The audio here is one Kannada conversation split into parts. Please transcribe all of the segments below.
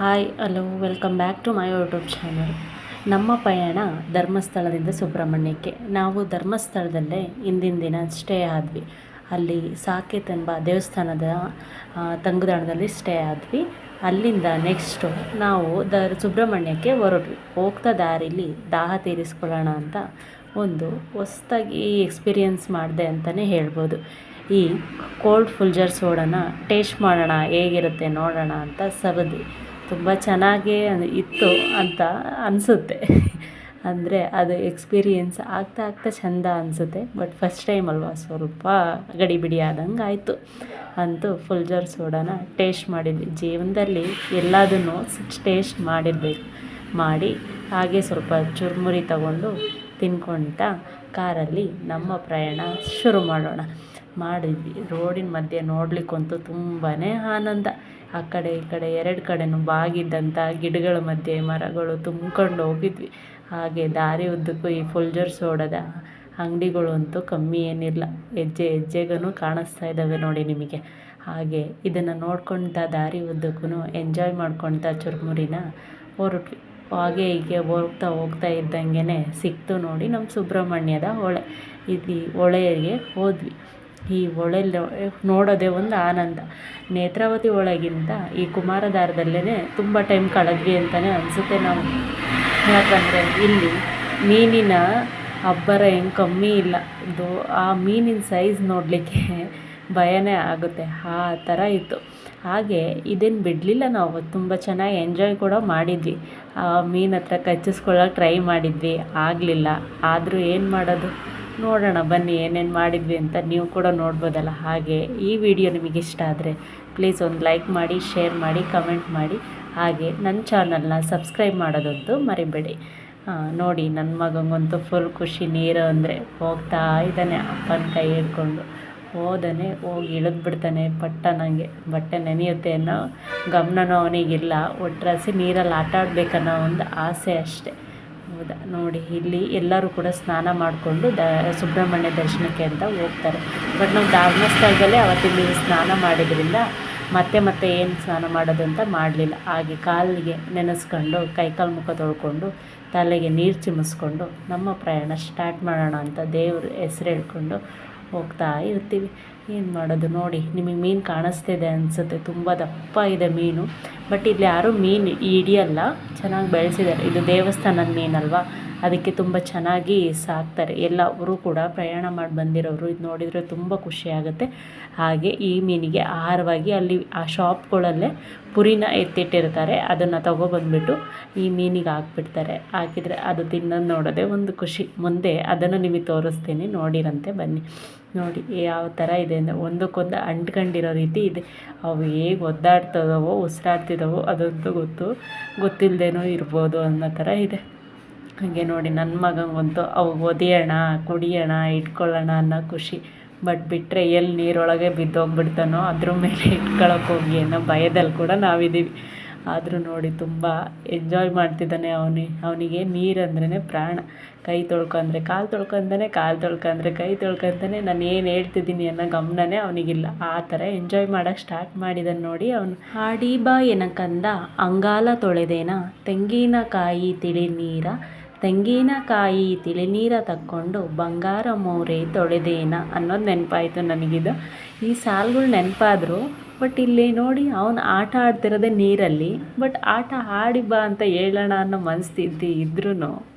Hi, hello, welcome back to my YouTube channel. ನಮ್ಮ ಪಯಣ ಧರ್ಮಸ್ಥಳದಿಂದ ಸುಬ್ರಹ್ಮಣ್ಯಕ್ಕೆ. ನಾವು ಧರ್ಮಸ್ಥಳದಲ್ಲೇ ಹಿಂದಿನ ದಿನ ಸ್ಟೇ ಆದ್ವಿ. ಅಲ್ಲಿ ಸಾಕೇತ್ ಎಂಬ ದೇವಸ್ಥಾನದ ತಂಗುದಾಣದಲ್ಲಿ ಸ್ಟೇ ಆದ್ವಿ. ಅಲ್ಲಿಂದ ನೆಕ್ಸ್ಟು ನಾವು ದ ಸುಬ್ರಹ್ಮಣ್ಯಕ್ಕೆ ಹೊರಟ್ವಿ. ಹೋಗ್ತಾ ದಾರಿಲಿ ದಾಹ ತೀರಿಸ್ಕೊಳ್ಳೋಣ ಅಂತ ಒಂದು ಹೊಸ್ದಾಗಿ ಎಕ್ಸ್ಪೀರಿಯನ್ಸ್ ಮಾಡಿದೆ ಅಂತಲೇ ಹೇಳ್ಬೋದು. ಈ ಕೋಲ್ಡ್ ಫುಲ್ಜರ್ ಸೋಡನ್ನು ಟೇಸ್ಟ್ ಮಾಡೋಣ, ಹೇಗಿರುತ್ತೆ ನೋಡೋಣ ಅಂತ ಸವದ್ವಿ ತುಂಬ ಚೆನ್ನಾಗೇ ಇತ್ತು ಅಂತ ಅನಿಸುತ್ತೆ. ಅಂದರೆ ಅದು ಎಕ್ಸ್ಪೀರಿಯೆನ್ಸ್ ಆಗ್ತಾ ಆಗ್ತಾ ಚೆಂದ ಅನಿಸುತ್ತೆ. ಬಟ್ ಫಸ್ಟ್ ಟೈಮ್ ಅಲ್ವಾ ಸ್ವಲ್ಪ ಗಡಿಬಿಡಿ ಆದಂಗೆ ಆಯಿತು. ಅಂತೂ ಫುಲ್ ಜರ್ ಸೋಡಾನ ಟೇಸ್ಟ್ ಮಾಡಿದ್ವಿ. ಜೀವನದಲ್ಲಿ ಎಲ್ಲದನ್ನು ಟೇಸ್ಟ್ ಮಾಡಿರಬೇಕು ಮಾಡಿ ಹಾಗೆ ಸ್ವಲ್ಪ ಚುರುಮುರಿ ತಗೊಂಡು ತಿನ್ಕೊಳ್ತಾ ಕಾರಲ್ಲಿ ನಮ್ಮ ಪ್ರಯಾಣ ಶುರು ಮಾಡೋಣ. ಮಾಡಿದ್ವಿ. ರೋಡಿನ ಮಧ್ಯೆ ನೋಡಲಿಕ್ಕಂತೂ ತುಂಬಾ ಆನಂದ. ಆ ಕಡೆ ಈ ಕಡೆ ಎರಡು ಕಡೆನೂ ಬಾಗಿದ್ದಂಥ ಗಿಡಗಳ ಮಧ್ಯೆ ಮರಗಳು ತುಂಬ್ಕೊಂಡು ಹೋಗಿದ್ವಿ. ಹಾಗೆ ದಾರಿ ಉದ್ದಕ್ಕೂ ಈ ಫುಲ್ಜರ್ ಸೋಡದ ಅಂಗಡಿಗಳು ಅಂತೂ ಕಮ್ಮಿ ಏನಿಲ್ಲ. ಹೆಜ್ಜೆ ಹೆಜ್ಜೆಗೂ ಕಾಣಿಸ್ತಾ ಇದ್ದಾವೆ ನೋಡಿ ನಿಮಗೆ. ಹಾಗೆ ಇದನ್ನು ನೋಡ್ಕೊಳ್ತಾ ದಾರಿ ಉದ್ದಕ್ಕೂ ಎಂಜಾಯ್ ಮಾಡ್ಕೊಳ್ತಾ ಚುರುಮುರಿನ ಹೊರಟ್ವಿ. ಹಾಗೆ ಹೀಗೆ ಹೋಗ್ತಾ ಹೋಗ್ತಾ ಇದ್ದಂಗೆ ಸಿಕ್ತು ನೋಡಿ ನಮ್ಮ ಸುಬ್ರಹ್ಮಣ್ಯದ ಹೊಳೆ. ಇಲ್ಲಿ ಹೊಳೆಗೆ ಹೋದ್ವಿ. ಈ ಹೊಳೆ ನೋಡೋದೇ ಒಂದು ಆನಂದ. ನೇತ್ರಾವತಿ ಒಳಗಿಂತ ಈ ಕುಮಾರಧಾರದಲ್ಲೇ ತುಂಬ ಟೈಮ್ ಕಳೆದ್ವಿ ಅಂತಲೇ ಅನಿಸುತ್ತೆ ನಾವು. ಯಾಕಂದರೆ ಇಲ್ಲಿ ಮೀನಿನ ಅಬ್ಬರ ಏನು ಕಮ್ಮಿ ಇಲ್ಲ. ಇದು ಆ ಮೀನಿನ ಸೈಜ್ ನೋಡಲಿಕ್ಕೆ ಭಯನೇ ಆಗುತ್ತೆ. ಆ ಥರ ಇತ್ತು. ಹಾಗೆ ಇದೇನು ಬಿಡಲಿಲ್ಲ ನಾವು. ತುಂಬ ಚೆನ್ನಾಗಿ ಎಂಜಾಯ್ ಕೂಡ ಮಾಡಿದ್ವಿ. ಆ ಮೀನು ಹತ್ರ ಕಚ್ಚಿಸ್ಕೊಳ್ಳೋಕೆ ಟ್ರೈ ಮಾಡಿದ್ವಿ. ಆಗಲಿಲ್ಲ. ಆದರೂ ಏನು ಮಾಡೋದು? ನೋಡೋಣ, ಬನ್ನಿ ಏನೇನು ಮಾಡಿದ್ವಿ ಅಂತ ನೀವು ಕೂಡ ನೋಡ್ಬೋದಲ್ಲ. ಹಾಗೆ ಈ ವಿಡಿಯೋ ನಿಮಗೆ ಇಷ್ಟ ಆದರೆ ಪ್ಲೀಸ್ ಒಂದು ಲೈಕ್ ಮಾಡಿ ಶೇರ್ ಮಾಡಿ ಕಮೆಂಟ್ ಮಾಡಿ. ಹಾಗೆ ನನ್ನ ಚಾನಲ್ನ ಸಬ್ಸ್ಕ್ರೈಬ್ ಮಾಡೋದಂತೂ ಮರಿಬೇಡಿ. ನೋಡಿ ನನ್ನ ಮಗಂಗಂತೂ ಫುಲ್ ಖುಷಿ ನೀರು ಅಂದರೆ ಹೋಗ್ತಾ ಇದ್ದಾನೆ, ಅಪ್ಪನ ಕೈ ಹಿಡ್ಕೊಂಡು. ಹೋದನೆ, ಹೋಗಿ ಇಳಿದು ಬಿಡ್ತಾನೆ ಪಟ್ಟ ನನಗೆ ಬಟ್ಟೆ ನೆನೆಯುತ್ತೆ ಅನ್ನೋ ಗಮನನೂ ಅವನಿಗಿಲ್ಲ. ಒಟ್ರಾಸಿ ನೀರಲ್ಲಿ ಆಟ ಆಡಬೇಕನ್ನೋ ಒಂದು ಆಸೆ ಅಷ್ಟೆ. ಹೌದಾ? ನೋಡಿ, ಇಲ್ಲಿ ಎಲ್ಲರೂ ಕೂಡ ಸ್ನಾನ ಮಾಡಿಕೊಂಡು ದ, ಸುಬ್ರಹ್ಮಣ್ಯ ದರ್ಶನಕ್ಕೆ ಅಂತ ಹೋಗ್ತಾರೆ. ಬಟ್ ನಾವು ಧರ್ಮಸ್ಥಳದಲ್ಲೇ ಅವತ್ತಿಲ್ಲಿ ಸ್ನಾನ ಮಾಡಿದ್ರಿಂದ ಮತ್ತೆ ಮತ್ತೆ ಏನು ಸ್ನಾನ ಮಾಡೋದು ಅಂತ ಮಾಡಲಿಲ್ಲ. ಹಾಗೆ ಕಾಲಿಗೆ ನೆನೆಸ್ಕೊಂಡು, ಕೈಕಾಲು ಮುಖ ತೊಳ್ಕೊಂಡು, ತಲೆಗೆ ನೀರು ಚಿಮ್ಮಿಸ್ಕೊಂಡು ನಮ್ಮ ಪ್ರಯಾಣ ಸ್ಟಾರ್ಟ್ ಮಾಡೋಣ ಅಂತ ದೇವ್ರ ಹೆಸ್ರು ಹೇಳ್ಕೊಂಡು ಹೋಗ್ತಾ ಇರ್ತೀವಿ. ಏನು ಮಾಡೋದು ನೋಡಿ, ನಿಮಗೆ ಮೀನು ಕಾಣಿಸ್ತಿದೆ ಅನಿಸುತ್ತೆ. ತುಂಬ ದಪ್ಪ ಇದೆ ಮೀನು. ಬಟ್ ಇಲ್ಲಿ ಯಾರೂ ಮೀನು ಹಿಡಿಯಲ್ಲ, ಚೆನ್ನಾಗಿ ಬೆಳೆಸಿದ್ದಾರೆ. ಇದು ದೇವಸ್ಥಾನದ ಮೀನಲ್ವಾ? ಅದಕ್ಕೆ ತುಂಬ ಚೆನ್ನಾಗಿ ಸಾಕ್ತಾರೆ. ಎಲ್ಲರೂ ಕೂಡ ಪ್ರಯಾಣ ಮಾಡಿ ಬಂದಿರೋರು. ಇದು ನೋಡಿದರೆ ತುಂಬ ಖುಷಿಯಾಗುತ್ತೆ ಹಾಗೆ ಈ ಮೀನಿಗೆ ಆಹಾರವಾಗಿ ಅಲ್ಲಿ ಆ ಶಾಪ್ಗಳಲ್ಲೇ ಪುರಿನ ಎತ್ತಿಟ್ಟಿರ್ತಾರೆ. ಅದನ್ನು ತಗೊಬಂದ್ಬಿಟ್ಟು ಈ ಮೀನಿಗೆ ಹಾಕ್ಬಿಡ್ತಾರೆ. ಹಾಕಿದರೆ ಅದು ತಿನ್ನೋದು ನೋಡೋದೇ ಒಂದು ಖುಷಿ. ಮುಂದೆ ಅದನ್ನು ನಿಮಗೆ ತೋರಿಸ್ತೀನಿ. ನೋಡಿರಂತೆ ಬನ್ನಿ. ನೋಡಿ ಯಾವ ಥರ ಇದೆ ಅಂದರೆ ಒಂದಕ್ಕೊಂದು ಅಂಟ್ಕೊಂಡಿರೋ ರೀತಿ ಇದೆ. ಅವು ಹೇಗೆ ಒದ್ದಾಡ್ತದವೋ ಉಸಿರಾಡ್ತಿದ್ದಾವೋ ಅದಂತೂ ಗೊತ್ತು. ಗೊತ್ತಿಲ್ಲದೇನೋ ಇರ್ಬೋದು ಅನ್ನೋ ಥರ ಇದೆ. ಹಾಗೆ ನೋಡಿ ನನ್ನ ಮಗಂಗಂತೂ ಅವು ಒದಿಯೋಣ, ಕುಡಿಯೋಣ, ಇಟ್ಕೊಳ್ಳೋಣ ಅನ್ನೋ ಖುಷಿ. ಬಟ್ ಬಿಟ್ಟರೆ ಎಲ್ಲಿ ನೀರೊಳಗೆ ಬಿದ್ದೋಗ್ಬಿಡ್ತಾನೋ, ಅದ್ರ ಮೇಲೆ ಇಟ್ಕೊಳಕ್ಕೆ ಹೋಗಿ ಅನ್ನೋ ಭಯದಲ್ಲಿ ಕೂಡ ನಾವಿದ್ದೀವಿ. ಆದರೂ ನೋಡಿ ತುಂಬ ಎಂಜಾಯ್ ಮಾಡ್ತಿದ್ದಾನೆ ಅವನಿ. ಅವನಿಗೆ ನೀರಂದ್ರೇ ಪ್ರಾಣ. ಕೈ ತೊಳ್ಕೊಂಡ್ರೆ ಕಾಲು ತೊಳ್ಕೊಂತಾನೆ, ಕಾಲು ತೊಳ್ಕೊಂಡ್ರೆ ಕೈ ತೊಳ್ಕೊಂತಾನೆ. ನಾನು ಏನು ಹೇಳ್ತಿದ್ದೀನಿ ಅನ್ನೋ ಗಮನನೇ ಅವನಿಗಿಲ್ಲ. ಆ ಥರ ಎಂಜಾಯ್ ಮಾಡೋಕ್ಕೆ ಸ್ಟಾರ್ಟ್ ಮಾಡಿದನ್ ನೋಡಿ ಅವನು. ಹಾಡಿ ಬಾ ಏನಕ್ಕಂದ ಅಂಗಾಲ ತೊಳೆದೇನ? ತೆಂಗಿನಕಾಯಿ ತಿಳಿ ನೀರ? ತೆಂಗಿನಕಾಯಿ ತಿಳಿನೀರ ತಕ್ಕೊಂಡು ಬಂಗಾರ ಮೋರೆ ತೊಳೆದೇನ ಅನ್ನೋದು ನೆನಪಾಯಿತು ನನಗಿದು. ಈ ಸಾಲುಗಳು ನೆನಪಾದ್ರು, ಬಟ್ ಇಲ್ಲಿ ನೋಡಿ ಅವನು ಆಟ ಆಡ್ತಿರೋದೇ ನೀರಲ್ಲಿ, ಬಟ್ ಆಟ ಆಡಿ ಬಾ ಅಂತ ಹೇಳೋಣ ಅನ್ನೋ ಮನಸ್ಥಿತಿ ಇದ್ರೂ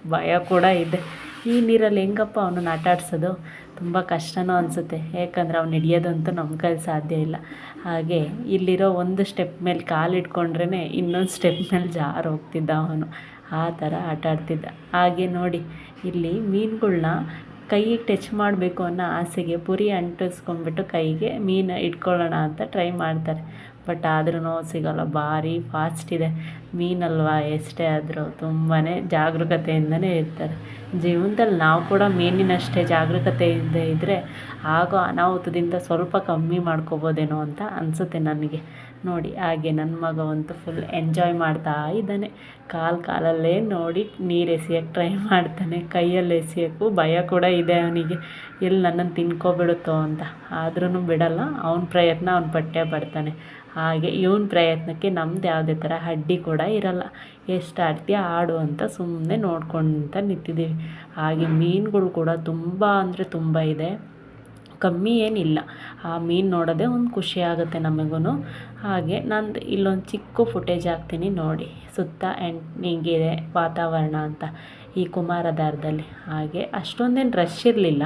ಭಯ ಕೂಡ ಇದೆ. ಈ ನೀರಲ್ಲಿ ಹೆಂಗಪ್ಪ ಅವನನ್ನು ಆಟ ಆಡ್ಸೋದು? ತುಂಬ ಕಷ್ಟನೂ ಅನಿಸುತ್ತೆ. ಯಾಕಂದ್ರೆ ಅವ್ನು ಹಿಡಿಯೋದಂತೂ ನಮ್ಮ ಕೈಲಿ ಸಾಧ್ಯ ಇಲ್ಲ. ಹಾಗೆ ಇಲ್ಲಿರೋ ಒಂದು ಸ್ಟೆಪ್ ಮೇಲೆ ಕಾಲು ಇಟ್ಕೊಂಡ್ರೇ ಇನ್ನೊಂದು ಸ್ಟೆಪ್ ಮೇಲೆ ಜಾರು ಹೋಗ್ತಿದ್ದ ಅವನು. ಆ ಥರ ಆಟ ಆಡ್ತಿದ್ದ. ಹಾಗೆ ನೋಡಿ, ಇಲ್ಲಿ ಮೀನುಗಳ್ನ ಕೈಗೆ ಟಚ್ ಮಾಡಬೇಕು ಅನ್ನೋ ಆಸೆಗೆ ಪುರಿ ಅಂಟಿಸ್ಕೊಂಡ್ಬಿಟ್ಟು ಕೈಗೆ ಮೀನು ಇಟ್ಕೊಳ್ಳೋಣ ಅಂತ ಟ್ರೈ ಮಾಡ್ತಾರೆ. ಬಟ್ ಆದ್ರೂ ಸಿಗೋಲ್ಲ, ಭಾರಿ ಫಾಸ್ಟ್ ಇದೆ. ಮೀನಲ್ವಾ ಎಷ್ಟೇ ಆದರೂ ತುಂಬಾ ಜಾಗರೂಕತೆಯಿಂದನೇ ಇರ್ತಾರೆ. ಜೀವನದಲ್ಲಿ ನಾವು ಕೂಡ ಮೀನಿನಷ್ಟೇ ಜಾಗರೂಕತೆಯಿಂದ ಇದ್ದರೆ ಆಗೋ ಅನಾಹುತದಿಂದ ಸ್ವಲ್ಪ ಕಮ್ಮಿ ಮಾಡ್ಕೋಬೋದೇನೋ ಅಂತ ಅನಿಸುತ್ತೆ ನನಗೆ. ನೋಡಿ, ಹಾಗೆ ನನ್ನ ಮಗ ಅಂತೂ ಫುಲ್ ಎಂಜಾಯ್ ಮಾಡ್ತಾ ಇದ್ದಾನೆ. ಕಾಲು ಕಾಲಲ್ಲೇ ನೋಡಿ, ನೀರು ಟ್ರೈ ಮಾಡ್ತಾನೆ. ಕೈಯಲ್ಲಿ ಎಸಿಯೋಕ್ಕೂ ಭಯ ಕೂಡ ಇದೆ ಅವನಿಗೆ. ಎಲ್ಲಿ ನನ್ನನ್ನು ತಿನ್ಕೊಬಿಡುತ್ತೋ ಅಂತ. ಆದ್ರೂ ಬಿಡಲ್ಲ, ಅವನ ಪ್ರಯತ್ನ ಅವ್ನು ಪಠ್ಯ ಪಡ್ತಾನೆ. ಹಾಗೆ ಇವನ ಪ್ರಯತ್ನಕ್ಕೆ ನಮ್ದು ಯಾವುದೇ ಥರ ಅಡ್ಡಿ ಕೂಡ ಇರಲ್ಲ. ಎಷ್ಟು ಆಡ್ತೀಯ ಆಡು ಅಂತ ಸುಮ್ಮನೆ ನೋಡ್ಕೊಳ್ತಾ ನಿಂತಿದ್ದೀವಿ. ಹಾಗೆ ಮೀನುಗಳು ಕೂಡ ತುಂಬ ಅಂದರೆ ತುಂಬ ಇದೆ. ಕಮ್ಮಿ ಏನಿಲ್ಲ. ಆ ಮೀನು ನೋಡೋದೇ ಒಂದು ಖುಷಿ ಆಗುತ್ತೆ ನಮಗೂ ಹಾಗೆ ನಂದು ಇಲ್ಲೊಂದು ಚಿಕ್ಕ ಫುಟೇಜ್ ಹಾಕ್ತೀನಿ ನೋಡಿ. ಸುತ್ತ ಎಂಟ್ ಹೆಂಗಿದೆ ವಾತಾವರಣ ಅಂತ ಈ ಕುಮಾರಧಾರದಲ್ಲಿ. ಹಾಗೆ ಅಷ್ಟೊಂದೇನು ರಶ್ ಇರಲಿಲ್ಲ.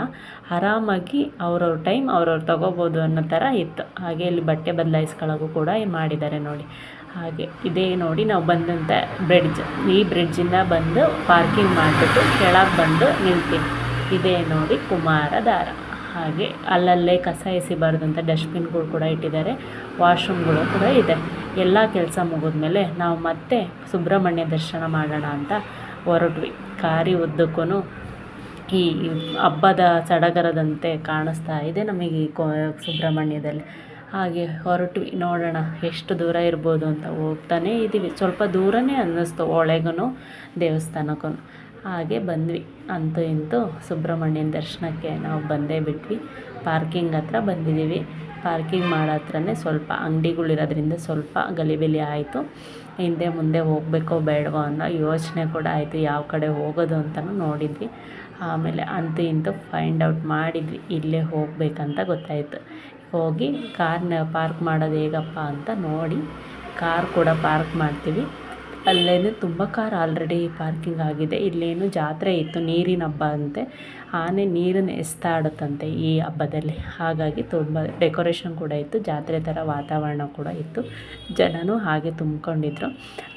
ಆರಾಮಾಗಿ ಅವ್ರವ್ರ ಟೈಮ್ ಅವ್ರವ್ರು ತೊಗೋಬೋದು ಅನ್ನೋ ಥರ ಇತ್ತು. ಹಾಗೆ ಇಲ್ಲಿ ಬಟ್ಟೆ ಬದಲಾಯಿಸ್ಕೊಳ್ಳೋಕ್ಕೂ ಕೂಡ ಮಾಡಿದ್ದಾರೆ ನೋಡಿ. ಹಾಗೆ ಇದೇ ನೋಡಿ ನಾವು ಬಂದಂಥ ಬ್ರಿಡ್ಜ್ ಈ ಬ್ರಿಡ್ಜಿಂದ ಬಂದು ಪಾರ್ಕಿಂಗ್ ಮಾಡಿಬಿಟ್ಟು ಕೆಳಗೆ ಬಂದು ನಿಲ್ತೀವಿ ಇದೇ ನೋಡಿ ಕುಮಾರಧಾರ. ಹಾಗೆ ಅಲ್ಲಲ್ಲೇ ಕಸ ಎಸಿಬಾರ್ದಂಥ ಡಸ್ಟ್ಬಿನ್ಗಳು ಕೂಡ ಇಟ್ಟಿದ್ದಾರೆ. ವಾಶ್ರೂಮ್ಗಳು ಕೂಡ ಇದೆ. ಎಲ್ಲ ಕೆಲಸ ಮುಗಿದ್ಮೇಲೆ ನಾವು ಮತ್ತೆ ಸುಬ್ರಹ್ಮಣ್ಯ ದರ್ಶನ ಮಾಡೋಣ ಅಂತ ಹೊರಟ್ವಿ. ಕಾರಿ ಉದ್ದಕ್ಕೂ ಈ ಹಬ್ಬದ ಸಡಗರದಂತೆ ಕಾಣಿಸ್ತಾ ಇದೆ ನಮಗೆ ಈ ಸುಬ್ರಹ್ಮಣ್ಯದಲ್ಲಿ. ಹಾಗೆ ಹೊರಟ್ವಿ. ನೋಡೋಣ ಎಷ್ಟು ದೂರ ಇರ್ಬೋದು ಅಂತ ಹೋಗ್ತಾನೇ ಇದ್ದೀವಿ ಸ್ವಲ್ಪ ದೂರನೇ ಅನ್ನಿಸ್ತು ಒಳಗೂ ದೇವಸ್ಥಾನಕ್ಕೂ ಹಾಗೆ ಬಂದ್ವಿ. ಅಂತೂ ಇಂತೂ ಸುಬ್ರಹ್ಮಣ್ಯನ ದರ್ಶನಕ್ಕೆ ನಾವು ಬಂದೇ ಬಿಟ್ವಿ. ಪಾರ್ಕಿಂಗ್ ಹತ್ರ ಬಂದಿದ್ದೀವಿ. ಪಾರ್ಕಿಂಗ್ ಮಾಡೋ ಹತ್ರನೇ ಸ್ವಲ್ಪ ಅಂಗಡಿಗಳಿರೋದ್ರಿಂದ ಸ್ವಲ್ಪ ಗಲಿಬಿಲಿ ಆಯಿತು. ಹಿಂದೆ ಮುಂದೆ ಹೋಗಬೇಕೋ ಬೇಡವೋ ಅನ್ನೋ ಯೋಚನೆ ಕೂಡ ಆಯಿತು. ಯಾವ ಕಡೆ ಹೋಗೋದು ಅಂತಲೂ ನೋಡಿದ್ವಿ. ಆಮೇಲೆ ಅಂತೂ ಇಂತೂ ಫೈಂಡ್ ಔಟ್ ಮಾಡಿದ್ವಿ. ಇಲ್ಲೇ ಹೋಗಬೇಕಂತ ಗೊತ್ತಾಯಿತು. ಹೋಗಿ ಕಾರ್ನ ಪಾರ್ಕ್ ಮಾಡೋದು ಹೇಗಪ್ಪ ಅಂತ ನೋಡಿ. ಕಾರ್ ಕೂಡ ಪಾರ್ಕ್ ಮಾಡ್ತೀವಿ. ಅಲ್ಲೇನು ತುಂಬ ಕಾರ್ ಆಲ್ರೆಡಿ ಪಾರ್ಕಿಂಗ್ ಆಗಿದೆ. ಇಲ್ಲೇನು ಜಾತ್ರೆ ಇತ್ತು ನೀರಿನ ಹಬ್ಬ ಅಂತೆ. ಆನೆ ನೀರನ್ನು ಎಸ್ತಾಡುತ್ತಂತೆ ಈ ಹಬ್ಬದಲ್ಲಿ. ಹಾಗಾಗಿ ತುಂಬ ಡೆಕೋರೇಷನ್ ಕೂಡ ಇತ್ತು, ಜಾತ್ರೆ ಥರ ವಾತಾವರಣ ಕೂಡ ಇತ್ತು. ಜನನೂ ಹಾಗೆ ತುಂಬಿಕೊಂಡಿದ್ರು.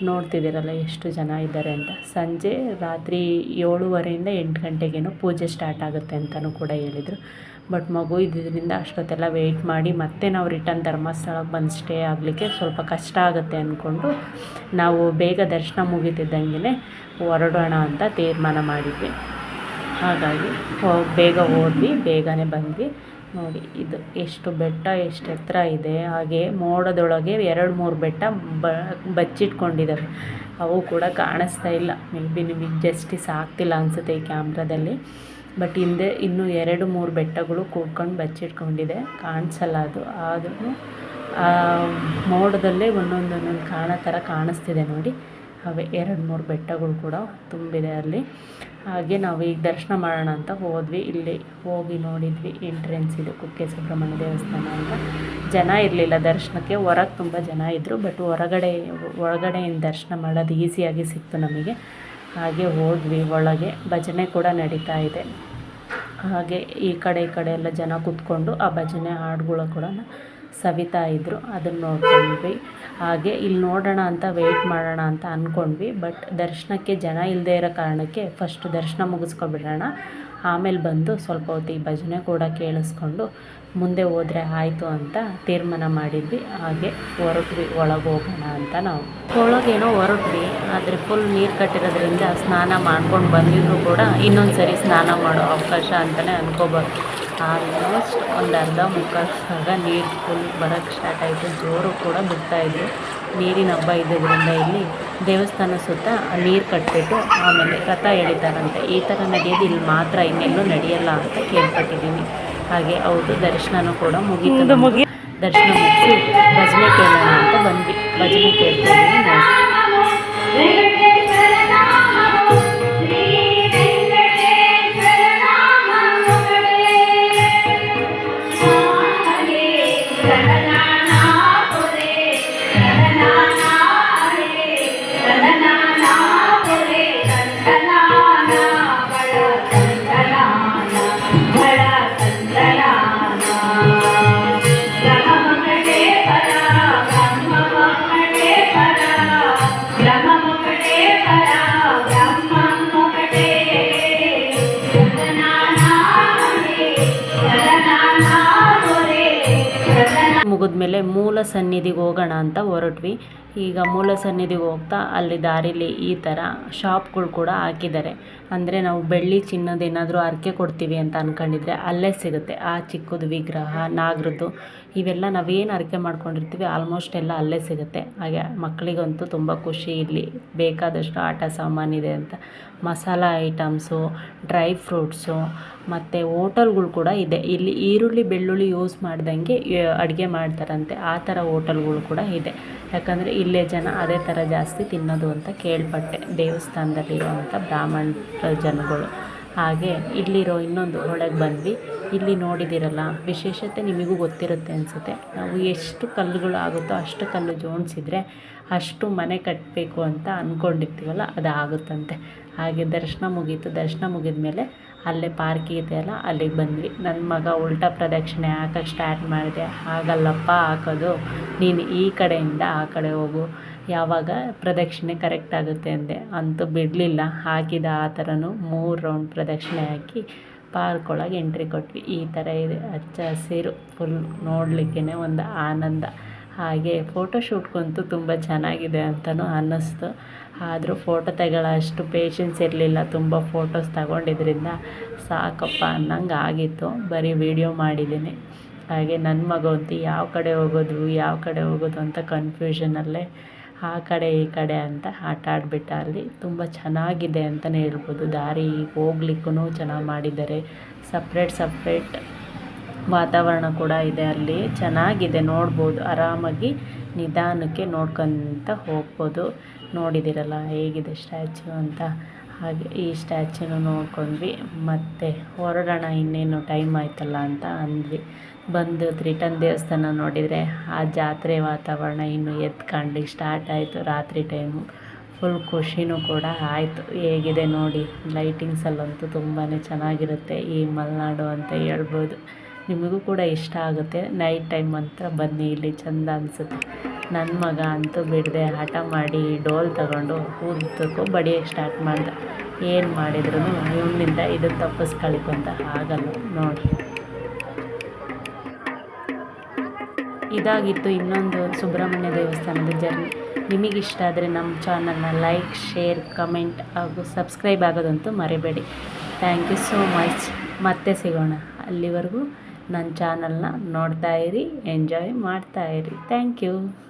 ನೋಡ್ತಿದ್ದೀರಲ್ಲ ಎಷ್ಟು ಜನ ಇದ್ದಾರೆ ಅಂತ. ಸಂಜೆ ರಾತ್ರಿ ಏಳುವರೆಯಿಂದ ಎಂಟು ಗಂಟೆಗೇನೋ ಪೂಜೆ ಸ್ಟಾರ್ಟ್ ಆಗುತ್ತೆ ಅಂತಲೂ ಕೂಡ ಹೇಳಿದರು. ಬಟ್ ಮಗು ಇದ್ದಿದ್ದರಿಂದ ಅಷ್ಟೊತ್ತೆಲ್ಲ ವೆಯ್ಟ್ ಮಾಡಿ ಮತ್ತೆ ನಾವು ರಿಟರ್ನ್ ಧರ್ಮಸ್ಥಳಕ್ಕೆ ಬಂದು ಸ್ಟೇ ಆಗಲಿಕ್ಕೆ ಸ್ವಲ್ಪ ಕಷ್ಟ ಆಗುತ್ತೆ ಅಂದ್ಕೊಂಡು ನಾವು ಬೇಗ ದರ್ಶನ ಮುಗಿತಿದ್ದಂಗೆ ಹೊರಡೋಣ ಅಂತ ತೀರ್ಮಾನ ಮಾಡಿದ್ವಿ. ಹಾಗಾಗಿ ಬೇಗ ಹೋದ್ವಿ ಬೇಗನೆ ಬಂದ್ವಿ. ನೋಡಿ, ಇದು ಎಷ್ಟು ಬೆಟ್ಟ, ಎಷ್ಟು ಎತ್ತರ ಇದೆ. ಹಾಗೆ ಮೋಡದೊಳಗೆ ಎರಡು, ಮೂರು ಬೆಟ್ಟ ಬಚ್ಚಿಟ್ಕೊಂಡಿದ್ದಾವೆ ಅವು ಕೂಡ ಕಾಣಿಸ್ತಾ ಇಲ್ಲ. ಮೇ ಬಿ ನಿಮಗೆ ಜಸ್ಟಿಸ್ ಆಗ್ತಿಲ್ಲ ಅನಿಸುತ್ತೆ ಈ ಕ್ಯಾಮ್ರಾದಲ್ಲಿ. ಬಟ್ ಹಿಂದೆ ಇನ್ನೂ ಎರಡು, ಮೂರು ಬೆಟ್ಟಗಳು ಕೂಡ್ಕೊಂಡು ಬಚ್ಚಿಟ್ಕೊಂಡಿದೆ. ಕಾಣಿಸಲ್ಲ ಅದು. ಆದ್ರೂ ಮೋಡದಲ್ಲೇ ಒಂದೊಂದು ಒಂದೊಂದು ಕಾಣೋ ಥರ ಕಾಣಿಸ್ತಿದೆ ನೋಡಿ. ಅವೇ ಎರಡು, ಮೂರು ಬೆಟ್ಟಗಳು ಕೂಡ ತುಂಬಿದೆ ಅಲ್ಲಿ. ಹಾಗೆ ನಾವು ಈಗ ದರ್ಶನ ಮಾಡೋಣ ಅಂತ ಹೋದ್ವಿ. ಇಲ್ಲಿ ಹೋಗಿ ನೋಡಿದ್ವಿ ಎಂಟ್ರೆನ್ಸ್ ಇದು ಕುಕ್ಕೆ ಸುಬ್ರಹ್ಮಣ್ಯ ದೇವಸ್ಥಾನ ಅಂತ. ಜನ ಇರಲಿಲ್ಲ ದರ್ಶನಕ್ಕೆ. ಹೊರಗೆ ತುಂಬ ಜನ ಇದ್ದರು ಬಟ್ ಹೊರಗಡೆ, ಒಳಗಡೆಯಿಂದ ದರ್ಶನ ಮಾಡೋದು ಈಸಿಯಾಗಿ ಸಿಕ್ತು ನಮಗೆ. ಹಾಗೆ ಹೋದ್ವಿ ಒಳಗೆ. ಭಜನೆ ಕೂಡ ನಡೀತಾ ಇದೆ. ಹಾಗೆ ಈ ಕಡೆ ಈ ಕಡೆ ಎಲ್ಲ ಜನ ಕೂತ್ಕೊಂಡು ಆ ಭಜನೆ ಹಾಡುಗಳು ಕೂಡ ಸವಿತಾ ಇದ್ದರು ಅದನ್ನು ನೋಡ್ಕೊಂಡ್ವಿ. ಹಾಗೆ ಇಲ್ಲಿ ನೋಡೋಣ ಅಂತ ವೆಯ್ಟ್ ಮಾಡೋಣ ಅಂತ ಅಂದ್ಕೊಂಡ್ವಿ ಬಟ್ ದರ್ಶನಕ್ಕೆ ಜನ ಇಲ್ಲದೇ ಇರೋ ಕಾರಣಕ್ಕೆ ಫಸ್ಟ್ ದರ್ಶನ ಮುಗಿಸ್ಕೊಬಿಡೋಣ. ಆಮೇಲೆ ಬಂದು ಸ್ವಲ್ಪ ಹೊತ್ತು ಭಜನೆ ಕೂಡ ಕೇಳಿಸ್ಕೊಂಡು ಮುಂದೆ ಹೋದರೆ ಆಯಿತು ಅಂತ ತೀರ್ಮಾನ ಮಾಡಿದ್ವಿ. ಹಾಗೆ ಹೊರಟ್ವಿ, ಒಳಗೆ ಹೋಗೋಣ ಅಂತ ನಾವು. ಒಳಗೇನೋ ಹೊರಟ್ವಿ, ಆದರೆ ಫುಲ್ ನೀರು ಕಟ್ಟಿರೋದ್ರಿಂದ ಸ್ನಾನ ಮಾಡ್ಕೊಂಡು ಬಂದಿದ್ರು ಕೂಡ ಇನ್ನೊಂದು ಸರಿ ಸ್ನಾನ ಮಾಡೋ ಅವಕಾಶ ಅಂತಲೇ ಅನ್ಕೋಬಾರ್ದು ಆಲ್ಮೋಸ್ಟ್ ಒಂದು ಅರ್ಧ ಮುಕ್ಕಾಲು ಭಾಗ ನೀರು ಫುಲ್ ಬರೋಕ್ಕೆ ಸ್ಟಾರ್ಟ್ ಆಯಿತು. ಜೋರು ಕೂಡ ಬಿಡ್ತಾಯಿದ್ರು ನೀರಿನ ಹಬ್ಬ ಇದ್ದಿದ್ದರಿಂದ ಇಲ್ಲಿ ದೇವಸ್ಥಾನ ಸುತ್ತ ನೀರು ಕಟ್ಬಿಟ್ಟು ಆಮೇಲೆ ರಥ ಎಳಿತಾರಂತೆ. ಈ ಥರ ನಡೆಯೋದು ಇಲ್ಲಿ ಮಾತ್ರ ಇನ್ನೆಲ್ಲೂ ನಡೆಯಲ್ಲ ಅಂತ ಕೇಳ್ಪಟ್ಟಿದ್ದೀನಿ ಹಾಗೆ ಹೌದು ದರ್ಶನನೂ ಕೂಡ ಮುಗೀತು. ಮುಗಿ ದರ್ಶನ ಮುಗಿಸಿ ಭಜನೆ ಕೇಳೋಣ ಅಂತ ಬಂದ್ವಿ. ಭಜನೆ ಕೇಳ್ತಾ ಇದ್ದೀವಿ ಮೂಲ ಸನ್ನಿಧಿಗೆ ಹೋಗೋಣ ಅಂತ ಹೊರಟ್ವಿ. ಈಗ ಮೂಲ ಸನ್ನಿಧಿಗೆ ಹೋಗ್ತಾ ಅಲ್ಲಿ ದಾರಿಲಿ ಈ ಥರ ಶಾಪ್ಗಳು ಕೂಡ ಹಾಕಿದ್ದಾರೆ. ಅಂದರೆ ನಾವು ಬೆಳ್ಳಿ ಚಿನ್ನದ ಏನಾದರೂ ಹರಕೆ ಕೊಡ್ತೀವಿ ಅಂತ ಅಂದ್ಕೊಂಡಿದ್ರೆ ಅಲ್ಲೇ ಸಿಗುತ್ತೆ. ಆ ಚಿಕ್ಕದು ವಿಗ್ರಹ, ನಾಗರದ್ದು ಇವೆಲ್ಲ ನಾವೇನು ಅರಿಕೆ ಮಾಡ್ಕೊಂಡಿರ್ತೀವಿ ಆಲ್ಮೋಸ್ಟ್ ಎಲ್ಲ ಅಲ್ಲೇ ಸಿಗುತ್ತೆ. ಹಾಗೆ ಮಕ್ಕಳಿಗಂತೂ ತುಂಬ ಖುಷಿ ಇಲ್ಲಿ ಬೇಕಾದಷ್ಟು ಆಟ ಸಾಮಾನಿದೆ ಅಂತ. ಮಸಾಲ ಐಟಮ್ಸು ಡ್ರೈ ಫ್ರೂಟ್ಸು ಮತ್ತು ಓಟಲ್ಗಳು ಕೂಡ ಇದೆ. ಇಲ್ಲಿ ಈರುಳ್ಳಿ, ಬೆಳ್ಳುಳ್ಳಿ ಯೂಸ್ ಮಾಡ್ದಂಗೆ ಅಡುಗೆ ಮಾಡ್ತಾರಂತೆ. ಆ ಥರ ಓಟಲ್ಗಳು ಕೂಡ ಇದೆ. ಯಾಕಂದರೆ ಇಲ್ಲೇ ಜನ ಅದೇ ಥರ ಜಾಸ್ತಿ ತಿನ್ನೋದು ಅಂತ ಕೇಳ್ಪಟ್ಟೆ ದೇವಸ್ಥಾನದಲ್ಲಿರುವಂಥ ಬ್ರಾಹ್ಮಣ ಜನಗಳು. ಹಾಗೆ ಇಲ್ಲಿರೋ ಇನ್ನೊಂದು ಒಳಗೆ ಬಂದ್ವಿ. ಇಲ್ಲಿ ನೋಡಿದ್ದೀರಲ್ಲ ವಿಶೇಷತೆ ನಿಮಗೂ ಗೊತ್ತಿರುತ್ತೆ ಅನಿಸುತ್ತೆ. ನಾವು ಎಷ್ಟು ಕಲ್ಲುಗಳು ಆಗುತ್ತೋ ಅಷ್ಟು ಕಲ್ಲು ಜೋಡಿಸಿದ್ರೆ ಅಷ್ಟು ಮನೆ ಕಟ್ಟಬೇಕು ಅಂತ ಅಂದ್ಕೊಂಡಿರ್ತೀವಲ್ಲ ಅದು ಆಗುತ್ತಂತೆ ಹಾಗೆ ದರ್ಶನ ಮುಗೀತು. ದರ್ಶನ ಮುಗಿದ ಮೇಲೆ ಅಲ್ಲೇ ಪಾರ್ಕ್ ಇದೆಯಲ್ಲ ಅಲ್ಲಿಗೆ ಬಂದ್ವಿ. ನನ್ನ ಮಗ ಉಲ್ಟಾ ಪ್ರದಕ್ಷಿಣೆ ಹಾಕಕ್ಕೆ ಸ್ಟಾರ್ಟ್ ಮಾಡಿದೆ. ಹಾಗಲ್ಲಪ್ಪ, ಹಾಕೋದು. ನೀನು ಈ ಕಡೆಯಿಂದ ಆ ಕಡೆ ಹೋಗು. ಯಾವಾಗ ಪ್ರದಕ್ಷಿಣೆ ಕರೆಕ್ಟ್ ಆಗುತ್ತೆ ಅಂದೆ ಅಂತೂ ಬಿಡಲಿಲ್ಲ. ಹಾಕಿದ ಆ ಥರನೂ ಮೂರು ರೌಂಡ್ ಪ್ರದಕ್ಷಿಣೆ ಹಾಕಿ ಪಾರ್ಕ್ ಒಳಗೆ ಎಂಟ್ರಿ ಕೊಟ್ವಿ. ಈ ಥರ ಇದೆ. ಹಚ್ಚ ಹಸಿರು ಫುಲ್ ನೋಡಲಿಕ್ಕೇ ಒಂದು ಆನಂದ. ಹಾಗೆ ಫೋಟೋ ಶೂಟ್ಗಂತೂ ತುಂಬ ಚೆನ್ನಾಗಿದೆ ಅಂತಲೂ ಅನ್ನಿಸ್ತು. ಆದರೂ ಫೋಟೋ ತೆಗೊಳ್ಳೋ ಅಷ್ಟು ಪೇಷನ್ಸ್ ಇರಲಿಲ್ಲ. ತುಂಬ ಫೋಟೋಸ್ ತಗೊಂಡಿದ್ರಿಂದ ಸಾಕಪ್ಪ ಅನ್ನಂಗೆ ಆಗಿತ್ತು. ಬರೀ ವೀಡಿಯೋ ಮಾಡಿದ್ದೀನಿ. ಹಾಗೆ ನನ್ನ ಮಗ ಅಂತೂ ಯಾವ ಕಡೆ ಹೋಗೋದು, ಯಾವ ಕಡೆ ಹೋಗೋದು ಅಂತ ಕನ್ಫ್ಯೂಷನಲ್ಲೇ ಆ ಕಡೆ ಈ ಕಡೆ ಅಂತ ಆಟ ಆಡಿಬಿಟ್ಟ ಅಲ್ಲಿ ತುಂಬ ಚೆನ್ನಾಗಿದೆ ಅಂತಲೇ ಹೇಳ್ಬೋದು. ದಾರಿ ಹೋಗ್ಲಿಕ್ಕೂ ಚೆನ್ನಾಗಿ ಮಾಡಿದ್ದಾರೆ. ಸಪ್ರೇಟ್ ಸಪ್ರೇಟ್ ವಾತಾವರಣ ಕೂಡ ಇದೆ ಅಲ್ಲಿ. ಚೆನ್ನಾಗಿದೆ, ನೋಡ್ಬೋದು. ಆರಾಮಾಗಿ ನಿಧಾನಕ್ಕೆ ನೋಡ್ಕೊತ ಹೋಗ್ಬೋದು. ನೋಡಿದ್ದೀರಲ್ಲ ಹೇಗಿದೆ ಸ್ಟ್ಯಾಚು ಅಂತ? ಹಾಗೆ ಈ ಸ್ಟ್ಯಾಚ್ಯೂನು ನೋಡ್ಕೊಂಡ್ವಿ. ಮತ್ತು ಹೊರಡೋಣ ಇನ್ನೇನು ಟೈಮ್ ಆಯ್ತಲ್ಲ ಅಂತ ಅಂದ್ವಿ. ಬಂದು ತ್ರಿಟನ್ ದೇವಸ್ಥಾನ ನೋಡಿದರೆ ಆ ಜಾತ್ರೆ ವಾತಾವರಣ ಇನ್ನು ಎತ್ಕೊಂಡು ಸ್ಟಾರ್ಟ್ ಆಯಿತು. ರಾತ್ರಿ ಟೈಮು ಫುಲ್ ಖುಷಿನೂ ಕೂಡ ಆಯಿತು. ಹೇಗಿದೆ ನೋಡಿ ಲೈಟಿಂಗ್ಸಲ್ಲಂತೂ ತುಂಬಾ ಚೆನ್ನಾಗಿರುತ್ತೆ ಈ ಮಲೆನಾಡು ಅಂತ ಹೇಳ್ಬೋದು. ನಿಮಗೂ ಕೂಡ ಇಷ್ಟ ಆಗುತ್ತೆ. ನೈಟ್ ಟೈಮ್ ಮಾತ್ರ ಬನ್ನಿ, ಇಲ್ಲಿ ಚೆಂದ ಅನಿಸುತ್ತೆ. ನನ್ನ ಮಗ ಅಂತೂ ಬಿಡದೆ ಹಠ ಮಾಡಿ ಡೋಲ್ ತಗೊಂಡು ಊದಕ್ಕೂ ಬಡಿಯೋಕ್ಕೆ ಸ್ಟಾರ್ಟ್ ಮಾಡ್ದೆ. ಏನು ಮಾಡಿದ್ರು ಇವನಿಂದ ಇದು ತಪ್ಪಿಸ್ಕೊಳಿಕ್ಕಂತ ಆಗಲ್ಲ. ನೋಡಿ. ಇದಾಗಿತ್ತು ಇನ್ನೊಂದು ಸುಬ್ರಹ್ಮಣ್ಯ ದೇವಸ್ಥಾನದ ಜರ್ನಿ. ನಿಮಗಿಷ್ಟ ಆದರೆ ನಮ್ಮ ಚಾನಲ್ನ ಲೈಕ್, ಶೇರ್, ಕಮೆಂಟ್ ಹಾಗೂ ಸಬ್ಸ್ಕ್ರೈಬ್ ಆಗೋದಂತೂ ಮರಿಬೇಡಿ. Thank you so much. ಮತ್ತೆ ಸಿಗೋಣ. ಅಲ್ಲಿವರೆಗೂ ನನ್ನ ಚಾನಲ್ನ ಇರಿ, ಎಂಜಾಯ್ ಮಾಡ್ತಾ ಇರಿ. Thank you.